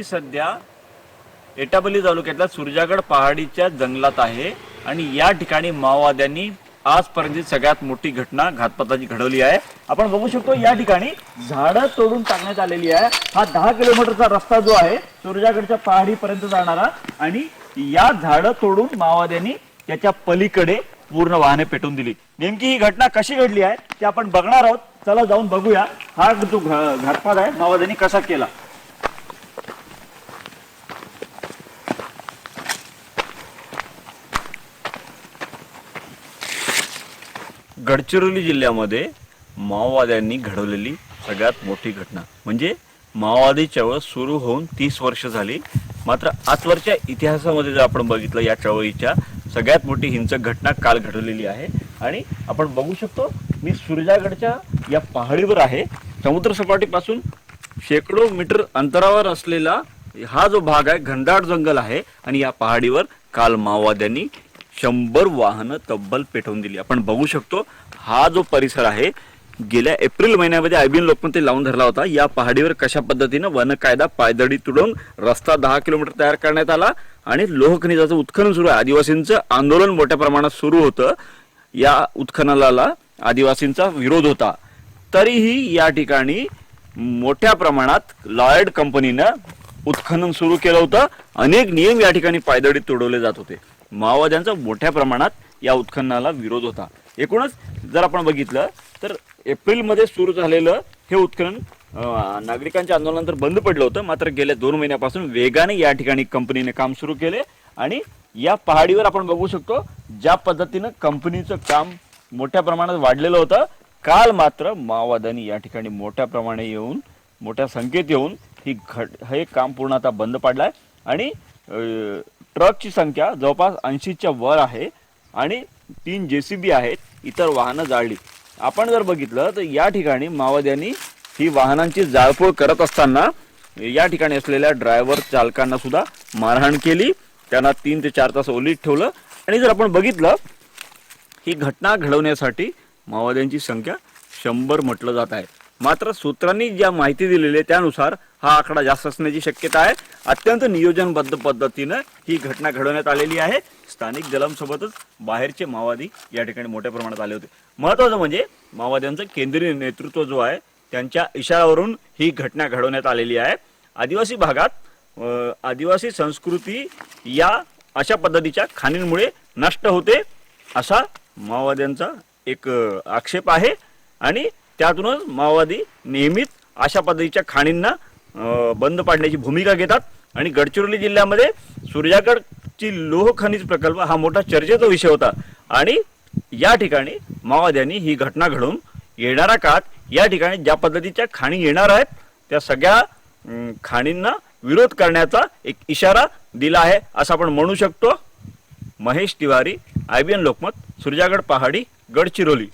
मी सध्या एटापल्ली तालुक्यातल्या सुरजागड पहाडीच्या जंगलात आहे आणि या ठिकाणी माओवाद्यांनी आजपर्यंत सगळ्यात मोठी घटना घातपाताची घडवली आहे. आपण बघू शकतो या ठिकाणी झाडं तोडून टाकण्यात आलेली आहे. हा दहा किलोमीटरचा रस्ता जो आहे सुरजागडच्या पहाडीपर्यंत जाणारा आणि या झाडं तोडून माओवाद्यांनी त्याच्या पलीकडे पूर्ण वाहने पेटून दिली. नेमकी ही घटना कशी घडली आहे ते आपण बघणार आहोत. चला जाऊन बघूया. हा जो घातपात आहे माओवाद्यांनी कसा केला. गडचिरोली जिल्ह्यामध्ये माओवाद्यांनी घडवलेली सगळ्यात मोठी घटना. म्हणजे माओवादी चळवळ सुरू होऊन तीस वर्ष झाली. मात्र आजवरच्या इतिहासामध्ये जर आपण बघितलं या चळवळीच्या सगळ्यात मोठी हिंसक घटना काल घडवलेली आहे. आणि आपण बघू शकतो मी सुरजागडच्या या पहाडीवर आहे. समुद्रसपाटीपासून शेकडो मीटर अंतरावर असलेला हा जो भाग आहे घनदाट जंगल आहे. आणि या पहाडीवर काल माओवाद्यांनी शंभर वाहनं तब्बल पेटवून दिली. आपण बघू शकतो हा जो परिसर आहे गेल्या एप्रिल महिन्यामध्ये आयबीएन लोकमत लावून धरला होता. या पहाडीवर कशा पद्धतीनं वन कायदा पायदळी तुडवून रस्ता दहा किलोमीटर तयार करण्यात आला आणि लोहखनिजाचं उत्खनन सुरू आहे. आदिवासींचं आंदोलन मोठ्या प्रमाणात सुरू होतं. या उत्खननाला आदिवासींचा विरोध होता. तरीही या ठिकाणी मोठ्या प्रमाणात लॉयड कंपनीनं उत्खनन सुरू केलं होतं. अनेक नियम या ठिकाणी पायदळी तुडवले जात होते. माओवाद्यांचा मोठ्या प्रमाणात या उत्खननाला विरोध होता. एकूणच जर आपण बघितलं तर एप्रिलमध्ये सुरू झालेलं हे उत्खनन नागरिकांच्या आंदोलनानंतर बंद पडलं होतं. मात्र गेल्या दोन महिन्यापासून वेगाने या ठिकाणी कंपनीने काम सुरू केले आणि या पहाडीवर आपण बघू शकतो ज्या पद्धतीनं कंपनीचं काम मोठ्या प्रमाणात वाढलेलं होतं. काल मात्र माओवाद्यांनी या ठिकाणी मोठ्या प्रमाणे येऊन मोठ्या संख्येत येऊन ही घट हे काम पूर्ण आता बंद पाडलंय. आणि ट्रकची संख्या जवळपास ऐंशीच्या वर आहे आणि तीन जे सी बी आहेत इतर वाहनं जाळली. आपण जर बघितलं तर या ठिकाणी माओवाद्यांनी ही वाहनांची जाळपोळ करत असताना या ठिकाणी असलेल्या ड्रायव्हर चालकांना सुद्धा मारहाण केली. त्यांना तीन ते चार तास ओलीत ठेवलं. आणि जर आपण बघितलं ही घटना घडवण्यासाठी माओवाद्यांची संख्या शंभर म्हटलं जात आहे. मात्र सूत्रांनी ज्या माहिती दिलेली आहे त्यानुसार हा आकडा जास्त असण्याची शक्यता आहे. अत्यंत नियोजनबद्ध पद्धतीनं ही घटना घडवण्यात आलेली आहे. स्थानिक जलमसोबतच बाहेरचे माओवादी या ठिकाणी मोठ्या प्रमाणात आले होते. महत्वाचं म्हणजे माओवाद्यांचं केंद्रीय नेतृत्व जो आहे त्यांच्या इशाऱ्यावरून ही घटना घडवण्यात आलेली आहे. आदिवासी भागात आदिवासी संस्कृती या अशा पद्धतीच्या खाणींमुळे नष्ट होते असा माओवाद्यांचा एक आक्षेप आहे. आणि त्यातूनच माओवादी नेहमीच अशा पद्धतीच्या खाणींना बंद पाडण्याची भूमिका घेतात. आणि गडचिरोली जिल्ह्यामध्ये सूर्यागडची लोह खनिज प्रकल्प हा मोठा चर्चेचा विषय होता. आणि या ठिकाणी माओवाद्यांनी ही घटना घडवून येणाऱ्या काळात या ठिकाणी ज्या पद्धतीच्या खाणी येणार आहेत त्या सगळ्या खाणींना विरोध करण्याचा एक इशारा दिला आहे असं आपण म्हणू शकतो. Mahesh Tiwari I B N Lokmat Surjagad पहाडी गडचिरोली.